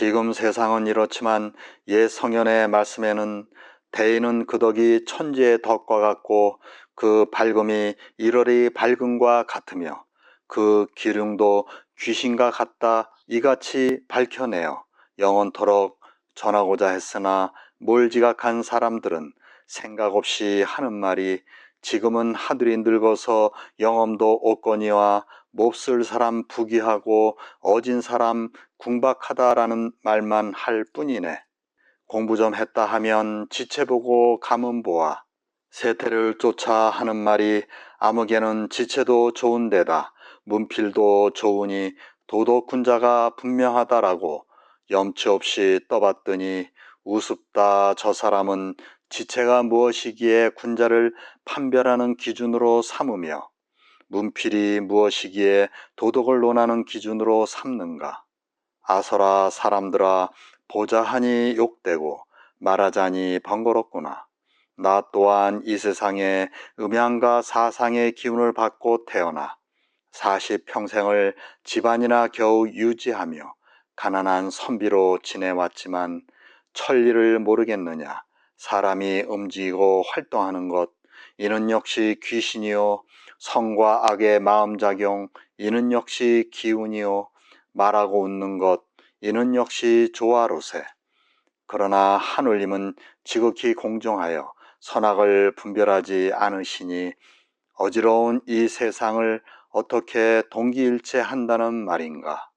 지금 세상은 이렇지만 옛 성현의 말씀에는 대인은 그 덕이 천지의 덕과 같고 그 밝음이 일월의 밝음과 같으며 그 기륭도 귀신과 같다 이같이 밝혀내어 영원토록 전하고자 했으나 몰 지각한 사람들은 생각 없이 하는 말이 지금은 하늘이 늙어서 영험도 없거니와 몹쓸 사람 부귀하고 어진 사람 궁박하다라는 말만 할 뿐이네. 공부 좀 했다 하면 지체 보고 가문 보아 세태를 쫓아 하는 말이 아무개는 지체도 좋은데다 문필도 좋으니 도덕군자가 분명하다라고 염치 없이 떠봤더니 우습다 저 사람은 지체가 무엇이기에 군자를 판별하는 기준으로 삼으며 문필이 무엇이기에 도덕을 논하는 기준으로 삼는가? 아서라 사람들아 보자하니 욕되고 말하자니 번거롭구나. 나 또한 이 세상에 음양과 사상의 기운을 받고 태어나 사십 평생을 집안이나 겨우 유지하며 가난한 선비로 지내왔지만 천리를 모르겠느냐? 사람이 움직이고 활동하는 것 이는 역시 귀신이요. 성과 악의 마음작용. 이는 역시 기운이요. 말하고 웃는 것. 이는 역시 조화로세. 그러나 하늘님은 지극히 공정하여 선악을 분별하지 않으시니 어지러운 이 세상을 어떻게 동기일체한다는 말인가